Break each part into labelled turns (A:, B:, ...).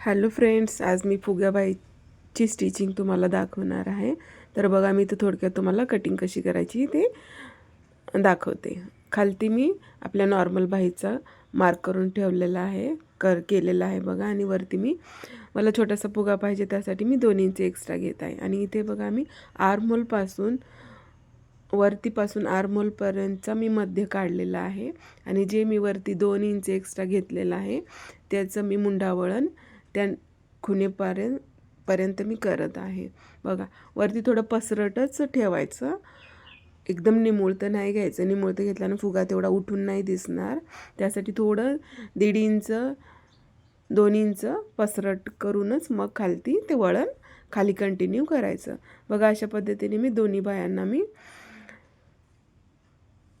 A: Hello friends आज मी फुग्याबाईची stitching तुम्हाला दाखवणार आहे. तर बघा मी तर थोडक्यात तुम्हाला कटिंग कशी करायची ते दाखवते. खालती मी आपल्या नॉर्मल बाईचा मार्क करून ठेवलेला आहे कर केलेला आहे बघा आणि वरती मी मला छोटासा फुगा पाहिजे त्यासाठी मी दोन इंच एक्स्ट्रा घेत आहे. आणि इथे बघा मी आर्मोलपासून वरतीपासून आर्मोलपर्यंतचा मी मध्य काढलेला आहे. आणि जे मी वरती दोन इंच एक्स्ट्रा घेतलेलं आहे त्याचं मी मुंडावळण त्या खुणेपर्यंत पर्यंत मी करत आहे. बघा वरती थोडं पसरटच ठेवायचं. एकदम निमुळतं नाही घ्यायचं. निमुळतं घेतल्यानं फुगा तेवढा उठून नाही दिसणार. त्यासाठी थोडं दीड इंच दोन इंच पसरट करूनच मग खालती ते वळण खाली कंटिन्यू करायचं. बघा अशा पद्धतीने मी दोन्ही बायांना मी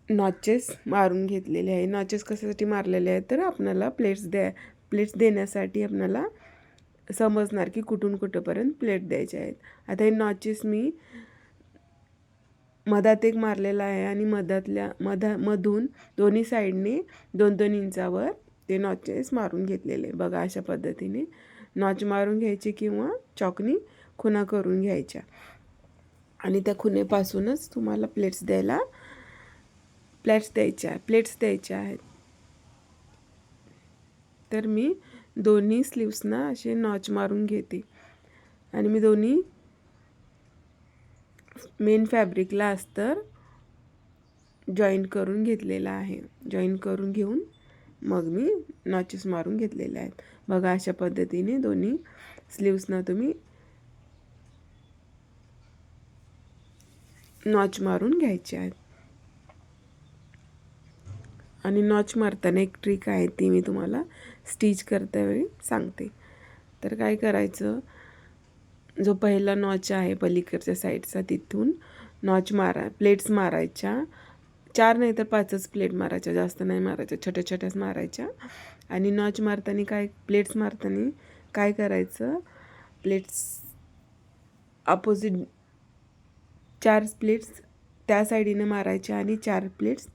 A: नॉचेस मारून घेतलेले आहे. नॉचेस कशासाठी मारलेले आहेत? तर आपल्याला प्लेट्स द्या प्लेट्स देण्यासाठी आपल्याला समजणार की कुठून कुठंपर्यंत प्लेट द्यायचे आहेत. आता हे नॉचेस मी मधात एक मारलेला आहे आणि मधातल्या मधा मधून दोन्ही साईडने दोन दोन इंचावर ते नॉचेस मारून घेतलेले बघा अशा पद्धतीने नॉच मारून घ्यायचे किंवा चॉकनी खुना करून घ्यायच्या. आणि त्या खुनेपासूनच तुम्हाला प्लेट्स द्यायला प्लेट्स द्यायच्या प्लेट्स द्यायच्या आहेत. तर मी दोन्ही स्लीव्सना असे नॉच मारून घेते. आणि मी दोन्ही मेन फॅब्रिकला अस्तर जॉईन करून घेतलेला आहे. जॉईन करून घेऊन मग मी नॉचेस मारून घेतलेले आहेत. बघा अशा पद्धतीने दोन्ही स्लीव्सना तुम्ही नॉच मारून घ्यायचे आहेत. आणि नॉच मारताना एक ट्रिक आहे ती मी तुम्हाला स्टिच करतावेळी सांगते. तर काय करायचं? जो पहिला नॉच आहे पलीकडच्या साईडचा तिथून नॉच मारा प्लेट्स मारायच्या. चार नाही तर पाचच प्लेट मारायच्या जास्त नाही मारायच्या छोट्या छोट्याच मारायच्या. आणि नॉच मारताना काय प्लेट्स मारताना काय करायचं? प्लेट्स अपोजिट चार प्लेट्स त्या साईडीने मारायच्या आणि चार प्लेट्स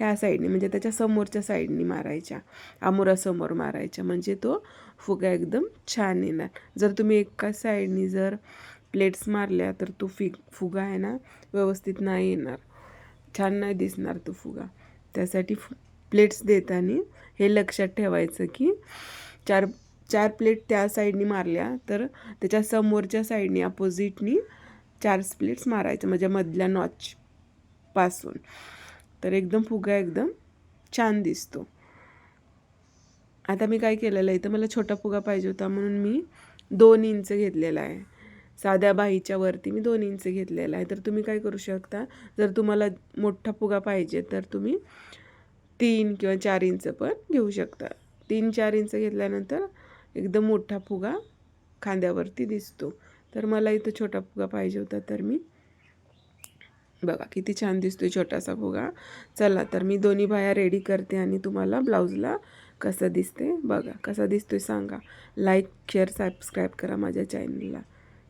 A: ह्या साईडने म्हणजे त्याच्या समोरच्या साईडने मारायच्या. आमोरासमोर मारायच्या. म्हणजे तो फुगा एकदम छान येणार. जर तुम्ही एका साईडनी जर प्लेट्स मारल्या तर तो फिग फुगा आहे ना व्यवस्थित नाही येणार. छान नाही दिसणार तो फुगा. त्यासाठी फु प्लेट्स देताना हे लक्षात ठेवायचं की चार चार प्लेट त्या साईडनी मारल्या तर त्याच्या समोरच्या साईडनी अपोजिटनी चार प्लेट्स मारायच्या. म्हणजे मधल्या नॉचपासून तर एकदम फुगा एकदम छान दिसतो. आता मी काय केलेलं आहे तर मला छोटा फुगा पाहिजे होता म्हणून मी दोन इंच घेतलेला आहे. साध्या बाईच्या वरती मी दोन इंच घेतलेला आहे. तर तुम्ही काय करू शकता जर तुम्हाला मोठा फुगा पाहिजे तर तुम्ही तीन किंवा चार इंच पण घेऊ शकता. तीन चार इंच घेतल्यानंतर एकदम मोठा फुगा खांद्यावरती दिसतो. तर मला इथं छोटा फुगा पाहिजे होता तर मी बघा किती छान दिसतो आहे छोटासा फुगा. चला तर मी दोन्ही बाया रेडी करते आणि तुम्हाला ब्लाऊजला कसं दिसते बघा. कसा दिसतोय सांगा. लाईक शेअर सबस्क्राईब करा माझ्या चॅनलला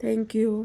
A: थँक्यू